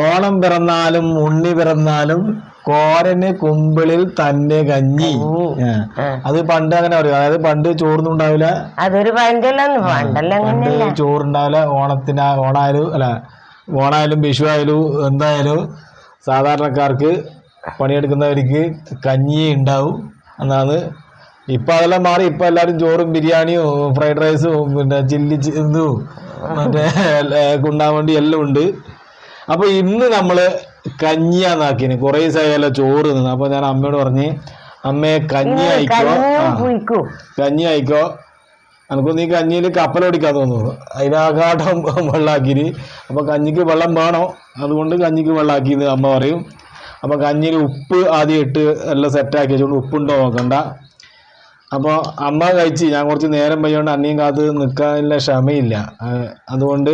ഓണം പിറന്നാലും ഉണ്ണി പിറന്നാലും കോരന് കുമ്പിളിൽ തന്നെ കഞ്ഞി. അത് പണ്ട് അങ്ങനെ പറയും. അതായത് പണ്ട് ചോറൊന്നും ഉണ്ടാവില്ല അതൊരു പണ്ട് ചോറുണ്ടാവില്ല. ഓണത്തിന് ഓണായാലും അല്ല ഓണായാലും വിഷു ആയാലും എന്തായാലും സാധാരണക്കാർക്ക് പണിയെടുക്കുന്നവർക്ക് കഞ്ഞി ഉണ്ടാവും. എന്നാണ് ഇപ്പൊ അതെല്ലാം മാറി. ഇപ്പൊ എല്ലാരും ചോറും ബിരിയാണിയും ഫ്രൈഡ് റൈസും പിന്നെ ചില്ലി ഇതും മറ്റേ കുണ്ടാവണ്ടി എല്ലാം ഉണ്ട്. അപ്പൊ ഇന്ന് നമ്മൾ കഞ്ഞിയാന്നാക്കിന്. കുറേ ദിവസമായല്ലോ ചോറ് നിന്ന് അപ്പൊ ഞാൻ അമ്മയോട് പറഞ്ഞ് അമ്മയെ കഞ്ഞി അയക്കോ? കഞ്ഞി ആയിക്കോ എനിക്ക് നീ കഞ്ഞിയിൽ കപ്പലൊടിക്കാൻ തോന്നുന്നു. അതിനാകാട്ടം വെള്ളാക്കിന്. അപ്പൊ കഞ്ഞിക്ക് വെള്ളം വേണോ? അതുകൊണ്ട് കഞ്ഞിക്ക് വെള്ളാക്കിന്ന് അമ്മ പറയും. അപ്പൊ കഞ്ഞിയിൽ ഉപ്പ് ആദ്യം ഇട്ട് എല്ലാം സെറ്റാക്കി വെച്ചുകൊണ്ട് ഉപ്പുണ്ടോ നോക്കണ്ട. അപ്പോൾ അമ്മ കഴിച്ച്. ഞാൻ കുറച്ച് നേരം പോയോണ്ട് അന്നിയും കാത്ത് നിൽക്കാനുള്ള ക്ഷമയില്ല. അതുകൊണ്ട്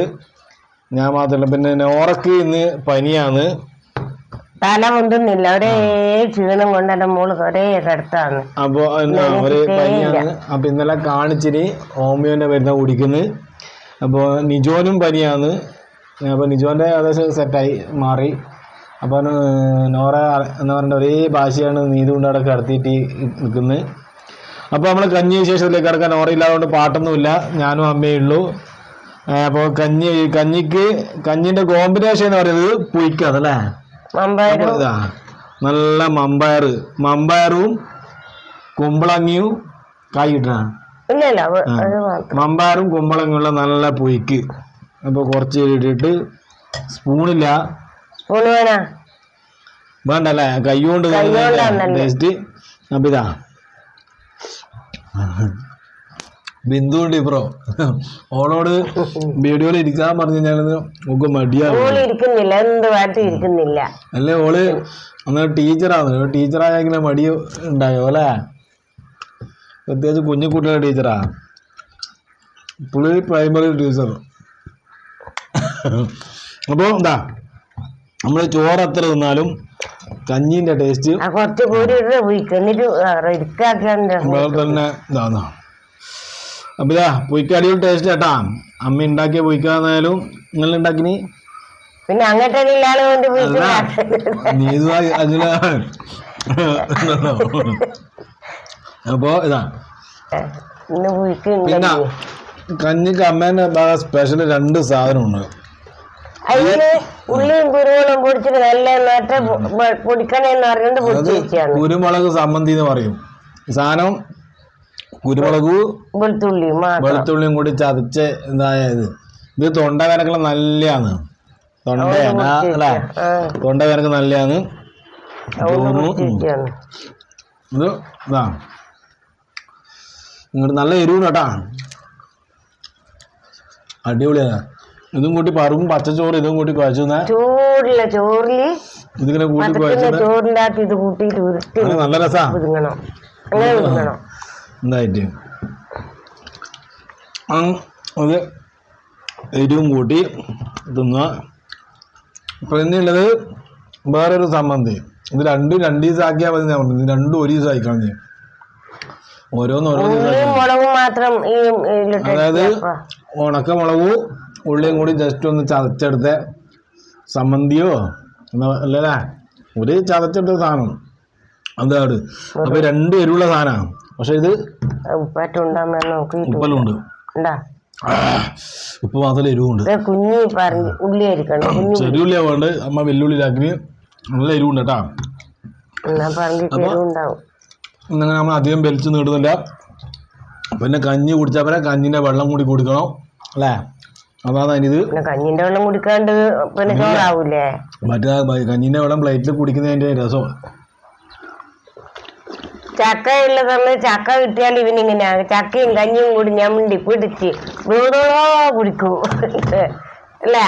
ഞാൻ മാത്രമല്ല പിന്നെ നോറക്ക് ഇന്ന് പനിയാണ്. തല പൊന്തുന്നില്ല. ഒരേ ക്ഷീണം കൊണ്ട് എന്റെ മോൾ ഒരേ കിടത്താണ്. അപ്പൊ ഒരേ പനിയാണ്. അപ്പോൾ ഇന്നലെ കാണിച്ചിന് ഹോമിയോന്റെ മരുന്ന് കുടിക്കുന്നത് അപ്പോൾ നിജോനും പനിയാണ്. അപ്പോൾ നിജോന്റെ ഏകദേശം സെറ്റായി മാറി. അപ്പോൾ നോറ എന്ന് പറഞ്ഞ ഒരേ ഭാഷയാണ് നീതു കൊണ്ട് അവിടെ കിടത്തിയിട്ട് നിൽക്കുന്നത് അപ്പോൾ നമ്മൾ കഞ്ഞി വിശേഷത്തിലേക്ക് കിടക്കാൻ നോറയില്ലാതെ കൊണ്ട് പാട്ടൊന്നുമില്ല. ഞാനും അമ്മയേ ഉള്ളൂ. അപ്പോൾ കഞ്ഞി കഞ്ഞിക്ക് കഞ്ഞിന്റെ കോമ്പിനേഷൻ എന്ന് പറയുന്നത് പുയ്ക്കാതല്ലേ അല്ലേ? ഇതാ നല്ല മമ്പയർ. മമ്പയറും കുമ്പളങ്ങിയും കായ് കിട്ടണ കുമ്പളങ്ങിയുള്ള നല്ല പുയ്ക്ക് അപ്പോൾ കുറച്ച് ഇട്ടിട്ട് സ്പൂണില്ല. സ്പൂണ് വേണ? വേണ്ടല്ലേ കൈ കൊണ്ട് ടേസ്റ്റ് അപ്പം ഇതാ. ബിന്ദുണ്ട് ഇപ്പുറം. ഓളോട് വീഡിയോയിൽ ഇരിക്കാൻ പറഞ്ഞു നമുക്ക് എന്ത് പാട്ടും ഇരിക്കുന്നില്ല. അല്ലേ ഓൾ അന്ന് ടീച്ചറാണ്. ടീച്ചറായെങ്കിലും മടി ഉണ്ടായോ അല്ലേ? പ്രത്യേകിച്ച് കുഞ്ഞു കുട്ടികളുടെ ടീച്ചറാ. പുള്ളി പ്രൈമറി ടീച്ചർ അപ്പോൾ എന്താ നമ്മൾ ചോറ് എത്ര തിന്നാലും കഞ്ഞീന്റെ ടേസ്റ്റ് കുറച്ച് കൂടി തന്നെ ഇതാന്ന്. അപ്പം ഇതാ പുയ്ക്ക പൊയ്ക്കടിയും ടേസ്റ്റ് ചേട്ടാ അമ്മ ഉണ്ടാക്കിയ പുയ്ക്കാന്നായാലും നിങ്ങൾ ഉണ്ടാക്കിനി പിന്നെ നീ അതില അപ്പോ ഇതാ. പിന്നെ കഞ്ഞിക്ക് അമ്മേന്റെ ഭാഗം സ്പെഷ്യൽ രണ്ട് സാധനമുണ്ട്. ഉണ്ട് ഉള്ളിയും കുരുമുളകും പൊടിച്ചിട്ട് നല്ല നേരത്തെ പൊടിക്കണേന്ന് പൊടിച്ച് കുരുമുളക് സമ്മന്തി എന്ന് പറയും സാധനം കുരുമുളക് വെളുത്തുള്ളി വെളുത്തുള്ളിയും കൂടി ചതച്ച് ഇതായത്. ഇത് തൊണ്ട കനക്കുള്ള നല്ലതാണ് തൊണ്ടയാണ് അല്ലേ? തൊണ്ട കനക്ക് നല്ലതാണ് ഇത് ഇതാ. ഇങ്ങോട്ട് നല്ല എരിവ് കേട്ടാ. അടിപൊളിയാണ്. ഇതും കൂട്ടി പറവും പച്ചച്ചോറ് ഇതും കൂട്ടി കുഴച്ചുന്ന ചോറിൽ ഇതിങ്ങനെ കൂട്ടി അകത്ത് ഇത് കൂട്ടിയിട്ട് നല്ല രസാ. അങ്ങനെ എന്തായിട്ട്? അത് എരിവും കൂട്ടി തിന്നുക ഇപ്പം ഇന്നുള്ളത് വേറൊരു സംബന്ധി. ഇത് രണ്ടും രണ്ട് ദിവസം ആക്കിയാൽ മതി ഞാൻ പറഞ്ഞു. രണ്ടും ഒരു ദിവസം ആയിക്കാണ് ഞാൻ ഓരോന്ന് ഓരോ ദിവസം ഉള്ളിയും മുളകും മാത്രം ഈ ഇതിലിട്ട് അതായത് ഉണക്ക ഉണക്കമുളകും ഉള്ളിയും കൂടി ജസ്റ്റ് ഒന്ന് ചതച്ചെടുത്ത സമ്മന്തിയോ അല്ലല്ലേ? ഒരു ചതച്ചെടുത്ത സാധനം. അതാണ്. അപ്പൊ രണ്ട് എരിവുള്ള സാധനമാണ് പക്ഷെ ഇത് ഉപ്പലുണ്ട്. ഉപ്പ് മാത്രം എരിവുണ്ട്. കുഞ്ഞി പറഞ്ഞ് ഉള്ളി അരിക്കണം വേണ്ട അമ്മ വെല്ലുള്ളിലാക്കി നല്ല എരിവുണ്ട് കേട്ടാ. അങ്ങനെ നമ്മൾ അധികം വലിച്ചു നേടുന്നില്ല പിന്നെ കഞ്ഞി കുടിച്ചാൽ പിന്നെ കഞ്ഞിന്റെ വെള്ളം കൂടി കുടിക്കണം അല്ലേ? അതാണ് അതിനിത് ഇത്. കഞ്ഞിന്റെ വെള്ളം കുടിക്കാണ്ട് പിന്നെ ചോറാവൂലേ? മറ്റേ കഞ്ഞിന്റെ വെള്ളം പ്ലേറ്റിൽ കുടിക്കുന്നതിന്റെ രസം. ചക്ക ഉള്ള സമയത്ത് ചക്ക കിട്ടിയാൽ ഇവനിങ്ങനെ. ചക്കയും കഞ്ഞിയും കൂടി ഞമ്മണ്ടി പിടിച്ച് വീടോ കുടിക്കൂ. അല്ലേ?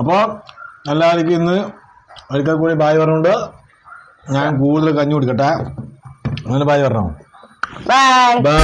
അപ്പോൾ എല്ലാവർക്കും ഇന്ന് ഒരിക്കൽ കൂടി ബായ് പറഞ്ഞുകൊണ്ട് ഞാൻ കൂടുതൽ കഞ്ഞി കുടിക്കട്ടെ. അങ്ങനെ ബായ് പറഞ്ഞോ? Bye bye